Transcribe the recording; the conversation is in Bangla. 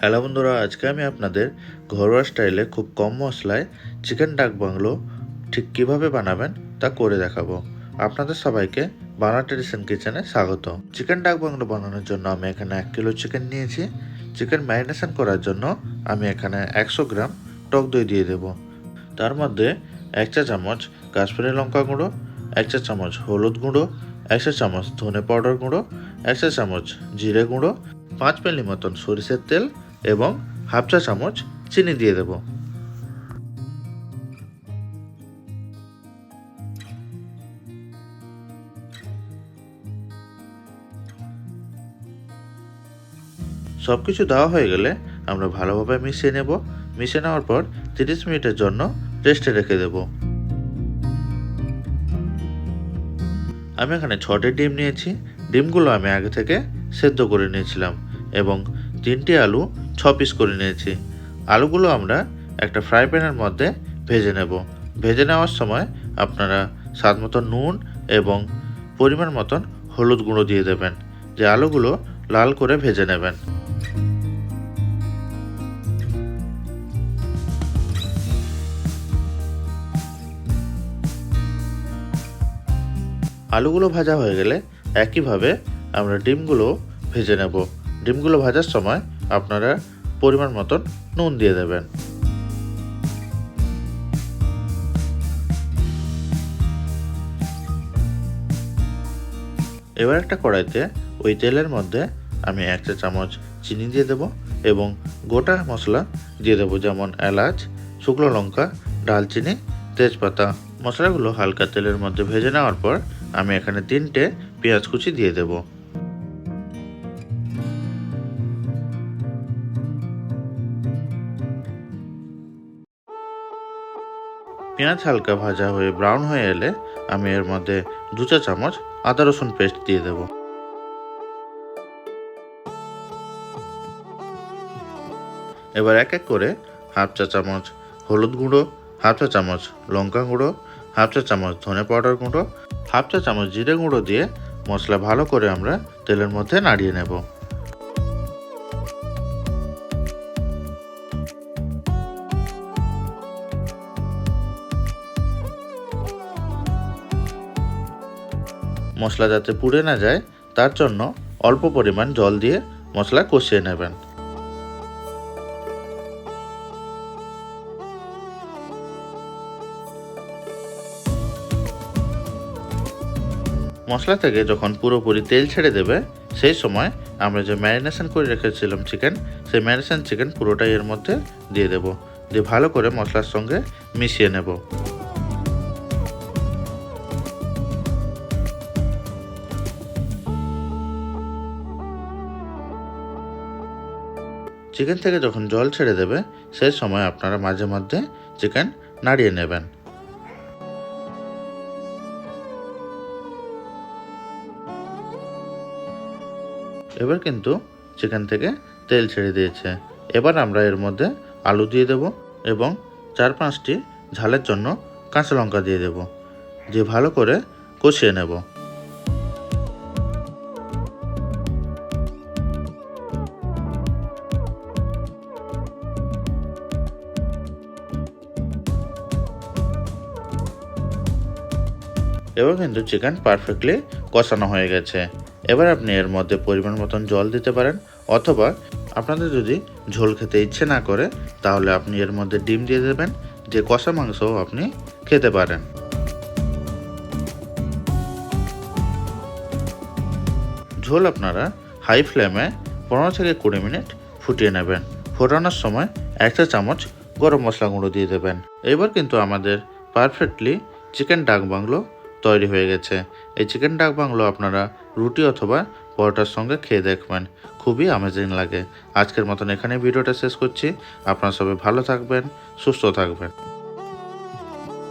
হ্যালো বন্ধুরা, আজকে আমি আপনাদের ঘরোয়া স্টাইলে খুব কম মশলায় চিকেন ডাক বাংলো ঠিক কীভাবে বানাবেন তা করে দেখাবো। আপনাদের সবাইকে বানা ট্রেডিশন কিচেনে স্বাগত। চিকেন ডাক বাংলো বানানোর জন্য আমি এখানে এক কিলো চিকেন নিয়েছি। চিকেন ম্যারিনেশন করার জন্য আমি এখানে একশো গ্রাম টক দই দিয়ে দেব। তার মধ্যে এক চা চামচ কাশ্মীরি লঙ্কা গুঁড়ো, এক চা চামচ হলুদ গুঁড়ো, এক চা চামচ ধনে পাউডার গুঁড়ো, এক চা চামচ জিরে গুঁড়ো, পাঁচ মিলি মতন সরিষের তেল এবং হাফ চা চামচ চিনি দিয়ে দেব। সব কিছু দেওয়া হয়ে গেলে আমরা ভালোভাবে মিশিয়ে নেব। মিশিয়ে নেওয়ার পর তিরিশ মিনিটের জন্য রেস্টে রেখে দেব। আমি এখানে ছটি ডিম নিয়েছি। ডিমগুলো আমি আগে থেকে সেদ্ধ করে নিয়েছিলাম এবং তিনটি আলু ছ পিস করে নিয়েছি। আলুগুলো আমরা একটা ফ্রাই প্যানের মধ্যে ভেজে নেব। ভেজে নেওয়ার সময় আপনারা স্বাদ মতো নুন এবং পরিমাণ মতন হলুদ গুঁড়ো দিয়ে দেবেন, যে আলুগুলো লাল করে ভেজে নেবেন। আলুগুলো ভাজা হয়ে গেলে একইভাবে আমরা ডিমগুলো ভেজে নেব। ডিমগুলো ভাজার সময় আপনারা পরিমাণ মতন নুন দিয়ে দেবেন। এবার একটা কড়াইতে ওই তেলের মধ্যে আমি এক চা চামচ চিনি দিয়ে দেব এবং গোটা মশলা দিয়ে দেবো, যেমন এলাচ, শুকনো লঙ্কা, ডালচিনি, তেজপাতা। মশলাগুলো হালকা তেলের মধ্যে ভেজে নেওয়ার পর আমি এখানে তিনটে পেঁয়াজ কুচি দিয়ে দেবো। পেঁয়াজ হালকা ভাজা হয়ে ব্রাউন হয়ে এলে আমি এর মধ্যে দু চা চামচ আদা রসুন পেস্ট দিয়ে দেব। এবার এক এক করে হাফ চা চামচ হলুদ গুঁড়ো, হাফ চা চামচ লঙ্কা গুঁড়ো, হাফ চা চামচ ধনে পাউডার গুঁড়ো, হাফ চা চামচ জিরে গুঁড়ো দিয়ে মশলা ভালো করে আমরা তেলের মধ্যে নাড়িয়ে নেব। মশলা যাতে পুড়ে না যায়, তার জন্য অল্প পরিমাণ জল দিয়ে মশলা কষিয়ে নেবেন। মশলা থেকে যখন পুরোপুরি তেল ছেড়ে দেবে, সেই সময় আমরা যে ম্যারিনেশন করে রেখেছিলাম চিকেন, সেই ম্যারিনেশন চিকেন পুরোটাই এর মধ্যে দিয়ে দেব। দিয়ে ভালো করে মশলার সঙ্গে মিশিয়ে নেব। চিকেন থেকে যখন জল ছেড়ে দেবে, সেই সময় আপনারা মাঝে মধ্যে চিকেন নাড়িয়ে নেবেন। এবার কিন্তু চিকেন থেকে তেল ছেড়ে দিয়েছে। এবার আমরা এর মধ্যে আলু দিয়ে দেব এবং চার পাঁচটি ঝালের জন্য কাঁচা লঙ্কা দিয়ে দেব। দিয়ে ভালো করে কষিয়ে নেব। এবার কিন্তু চিকেন পারফেক্টলি কষানো হয়ে গেছে। এবার আপনি এর মধ্যে পরিমাণ মতন জল দিতে পারেন, অথবা আপনাদের যদি ঝোল খেতে ইচ্ছে না করে, তাহলে আপনি এর মধ্যে ডিম দিয়ে দেবেন, যে কষা মাংসও আপনি খেতে পারেন। ঝোল আপনারা হাই ফ্লেমে পনেরো থেকে কুড়ি মিনিট ফুটিয়ে নেবেন। ফোটানোর সময় একটা চামচ গরম মশলা গুঁড়ো দিয়ে দেবেন। এবার কিন্তু আমাদের পারফেক্টলি চিকেন ডাক বাংলো তৈরি হয়ে গেছে। এই চিকেন ডাক বাংলো আপনারা রুটি অথবা পরোটার সঙ্গে খেয়ে দেখবেন। খুবই অ্যামেজিং লাগে। আজকের মতন এখানে ভিডিওটা শেষ করছি। আপনারা সবাই ভালো থাকবেন, সুস্থ থাকবেন।